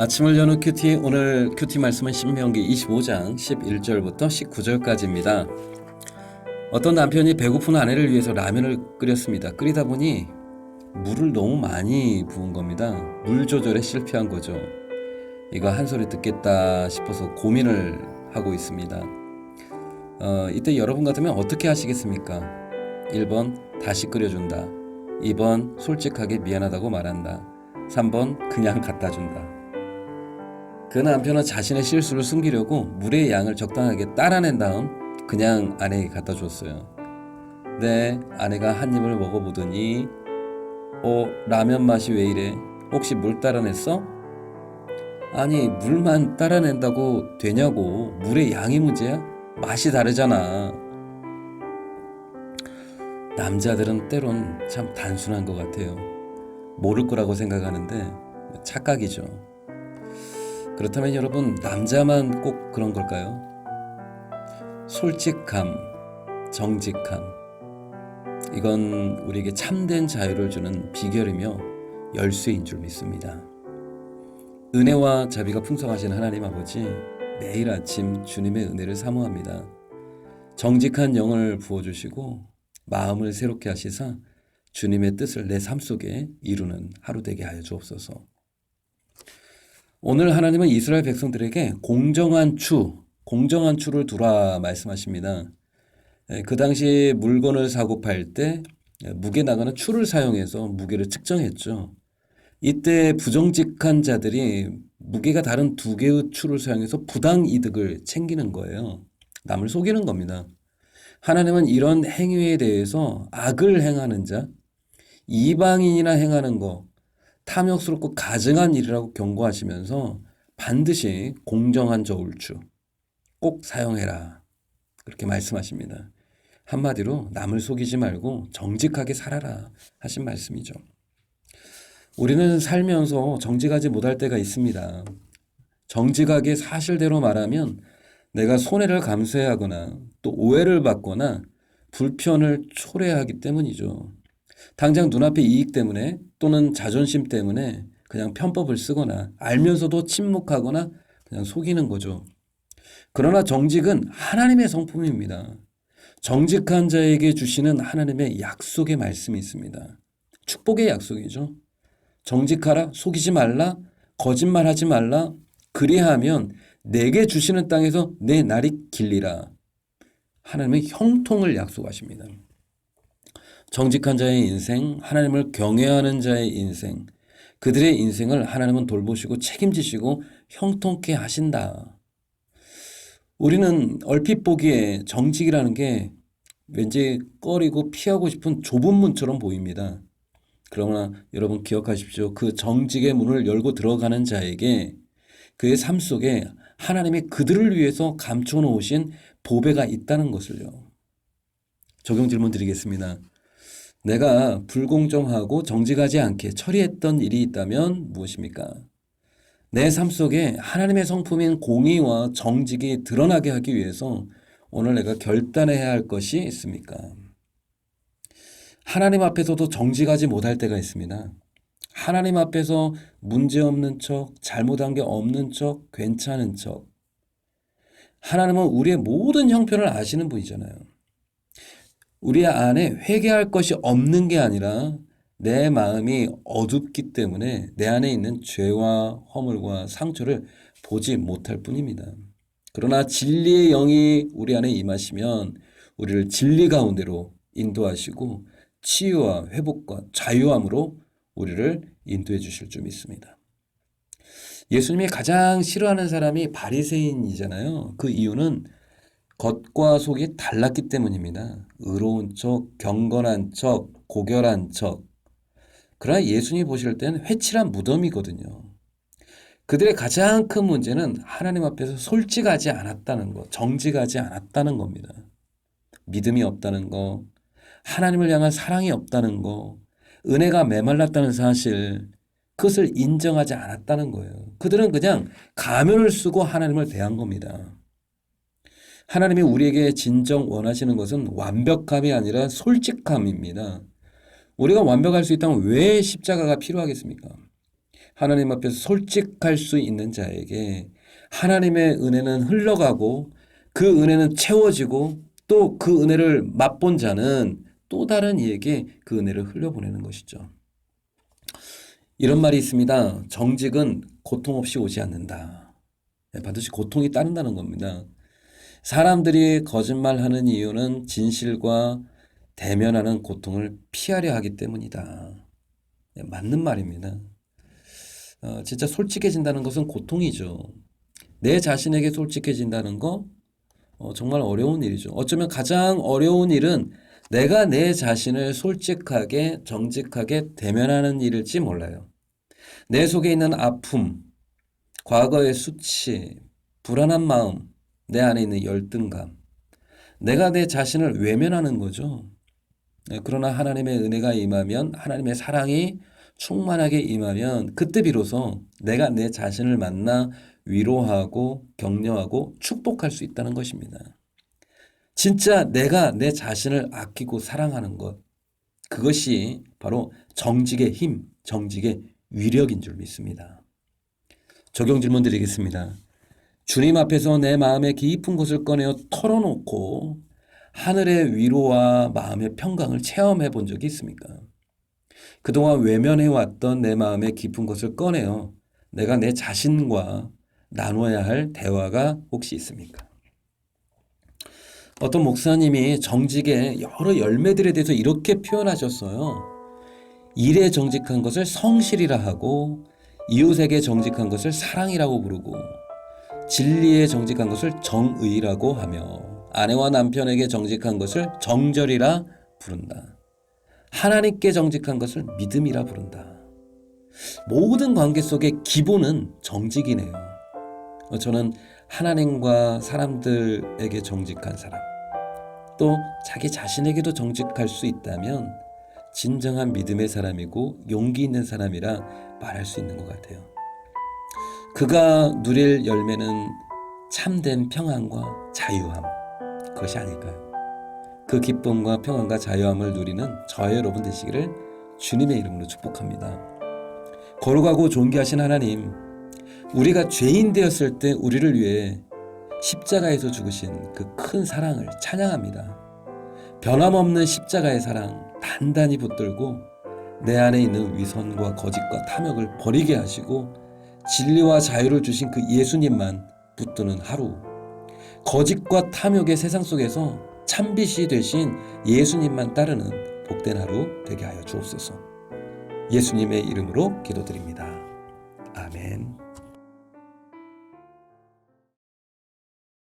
아침을 여는 큐티 오늘 큐티 말씀은 신명기 25장 11절부터 19절까지입니다. 어떤 남편이 배고픈 아내를 위해서 라면을 끓였습니다. 끓이다 보니 물을 너무 많이 부은 겁니다. 물 조절에 실패한 거죠. 이거 한 소리 듣겠다 싶어서 고민을 하고 있습니다. 어, 이때 여러분 같으면 어떻게 하시겠습니까? 1번 다시 끓여준다. 2번 솔직하게 미안하다고 말한다. 3번 그냥 갖다 준다. 그 남편은 자신의 실수를 숨기려고 물의 양을 적당하게 따라낸 다음 그냥 아내에게 갖다 줬어요. 네, 아내가 한 입을 먹어보더니 어, 라면 맛이 왜 이래? 혹시 물 따라냈어? 아니, 물만 따라낸다고 되냐고. 물의 양이 문제야? 맛이 다르잖아. 남자들은 때론 참 단순한 것 같아요. 모를 거라고 생각하는데 착각이죠. 그렇다면 여러분, 남자만 꼭 그런 걸까요? 솔직함, 정직함. 이건 우리에게 참된 자유를 주는 비결이며 열쇠인 줄 믿습니다. 은혜와 자비가 풍성하신 하나님 아버지, 매일 아침 주님의 은혜를 사모합니다. 정직한 영을 부어주시고 마음을 새롭게 하시사 주님의 뜻을 내 삶 속에 이루는 하루 되게 하여 주옵소서. 오늘 하나님은 이스라엘 백성들에게 공정한 추, 공정한 추를 두라 말씀하십니다. 예, 그 당시 물건을 사고 팔 때 무게 나가는 추를 사용해서 무게를 측정했죠. 이때 부정직한 자들이 무게가 다른 두 개의 추를 사용해서 부당 이득을 챙기는 거예요. 남을 속이는 겁니다. 하나님은 이런 행위에 대해서 악을 행하는 자, 이방인이나 행하는 거, 탐욕스럽고 가증한 일이라고 경고하시면서 반드시 공정한 저울추 꼭 사용해라. 그렇게 말씀하십니다. 한마디로 남을 속이지 말고 정직하게 살아라 하신 말씀이죠. 우리는 살면서 정직하지 못할 때가 있습니다. 정직하게 사실대로 말하면 내가 손해를 감수해야 하거나 또 오해를 받거나 불편을 초래하기 때문이죠. 당장 눈앞의 이익 때문에 또는 자존심 때문에 그냥 편법을 쓰거나 알면서도 침묵하거나 그냥 속이는 거죠. 그러나 정직은 하나님의 성품입니다. 정직한 자에게 주시는 하나님의 약속의 말씀이 있습니다. 축복의 약속이죠. 정직하라, 속이지 말라, 거짓말하지 말라, 그리하면 내게 주시는 땅에서 내 날이 길리라. 하나님의 형통을 약속하십니다. 정직한 자의 인생, 하나님을 경외하는 자의 인생, 그들의 인생을 하나님은 돌보시고 책임지시고 형통케 하신다. 우리는 얼핏 보기에 정직이라는 게 왠지 꺼리고 피하고 싶은 좁은 문처럼 보입니다. 그러나 여러분 기억하십시오. 그 정직의 문을 열고 들어가는 자에게 그의 삶 속에 하나님이 그들을 위해서 감춰 놓으신 보배가 있다는 것을요. 적용 질문 드리겠습니다. 내가 불공정하고 정직하지 않게 처리했던 일이 있다면 무엇입니까? 내 삶 속에 하나님의 성품인 공의와 정직이 드러나게 하기 위해서 오늘 내가 결단해야 할 것이 있습니까? 하나님 앞에서도 정직하지 못할 때가 있습니다. 하나님 앞에서 문제 없는 척, 잘못한 게 없는 척, 괜찮은 척. 하나님은 우리의 모든 형편을 아시는 분이잖아요. 우리 안에 회개할 것이 없는 게 아니라 내 마음이 어둡기 때문에 내 안에 있는 죄와 허물과 상처를 보지 못할 뿐입니다. 그러나 진리의 영이 우리 안에 임하시면 우리를 진리 가운데로 인도하시고 치유와 회복과 자유함으로 우리를 인도해 주실 줄 믿습니다. 예수님이 가장 싫어하는 사람이 바리새인이잖아요. 그 이유는 겉과 속이 달랐기 때문입니다. 의로운 척, 경건한 척, 고결한 척. 그러나 예수님이 보실 때는 회칠한 무덤이거든요. 그들의 가장 큰 문제는 하나님 앞에서 솔직하지 않았다는 것, 정직하지 않았다는 겁니다. 믿음이 없다는 것, 하나님을 향한 사랑이 없다는 것, 은혜가 메말랐다는 사실, 그것을 인정하지 않았다는 거예요. 그들은 그냥 가면을 쓰고 하나님을 대한 겁니다. 하나님이 우리에게 진정 원하시는 것은 완벽함이 아니라 솔직함입니다. 우리가 완벽할 수 있다면 왜 십자가가 필요하겠습니까? 하나님 앞에서 솔직할 수 있는 자에게 하나님의 은혜는 흘러가고 그 은혜는 채워지고 또 그 은혜를 맛본 자는 또 다른 이에게 그 은혜를 흘려보내는 것이죠. 이런 말이 있습니다. 정직은 고통 없이 오지 않는다. 네, 반드시 고통이 따른다는 겁니다. 사람들이 거짓말하는 이유는 진실과 대면하는 고통을 피하려 하기 때문이다. 네, 맞는 말입니다. 어, 진짜 솔직해진다는 것은 고통이죠. 내 자신에게 솔직해진다는 거 어, 정말 어려운 일이죠. 어쩌면 가장 어려운 일은 내가 내 자신을 솔직하게 정직하게 대면하는 일일지 몰라요. 내 속에 있는 아픔, 과거의 수치, 불안한 마음, 내 안에 있는 열등감, 내가 내 자신을 외면하는 거죠. 네, 그러나 하나님의 은혜가 임하면 하나님의 사랑이 충만하게 임하면 그때 비로소 내가 내 자신을 만나 위로하고 격려하고 축복할 수 있다는 것입니다. 진짜 내가 내 자신을 아끼고 사랑하는 것, 그것이 바로 정직의 힘, 정직의 위력인 줄 믿습니다. 적용 질문 드리겠습니다. 주님 앞에서 내 마음의 깊은 곳을 꺼내어 털어놓고 하늘의 위로와 마음의 평강을 체험해 본 적이 있습니까? 그동안 외면해 왔던 내 마음의 깊은 곳을 꺼내어 내가 내 자신과 나눠야 할 대화가 혹시 있습니까? 어떤 목사님이 정직의 여러 열매들에 대해서 이렇게 표현하셨어요. 일에 정직한 것을 성실이라 하고 이웃에게 정직한 것을 사랑이라고 부르고 진리에 정직한 것을 정의라고 하며 아내와 남편에게 정직한 것을 정절이라 부른다. 하나님께 정직한 것을 믿음이라 부른다. 모든 관계 속의 기본은 정직이네요. 어, 저는 하나님과 사람들에게 정직한 사람, 또 자기 자신에게도 정직할 수 있다면 진정한 믿음의 사람이고 용기 있는 사람이라 말할 수 있는 것 같아요. 그가 누릴 열매는 참된 평안과 자유함, 그것이 아닐까요? 그 기쁨과 평안과 자유함을 누리는 저의 여러분 되시기를 주님의 이름으로 축복합니다. 거룩하고 존귀하신 하나님, 우리가 죄인 되었을 때 우리를 위해 십자가에서 죽으신 그 큰 사랑을 찬양합니다. 변함없는 십자가의 사랑 단단히 붙들고 내 안에 있는 위선과 거짓과 탐욕을 버리게 하시고 진리와 자유를 주신 그 예수님만 붙드는 하루. 거짓과 탐욕의 세상 속에서 참빛이 되신 예수님만 따르는 복된 하루 되게 하여 주옵소서. 예수님의 이름으로 기도드립니다.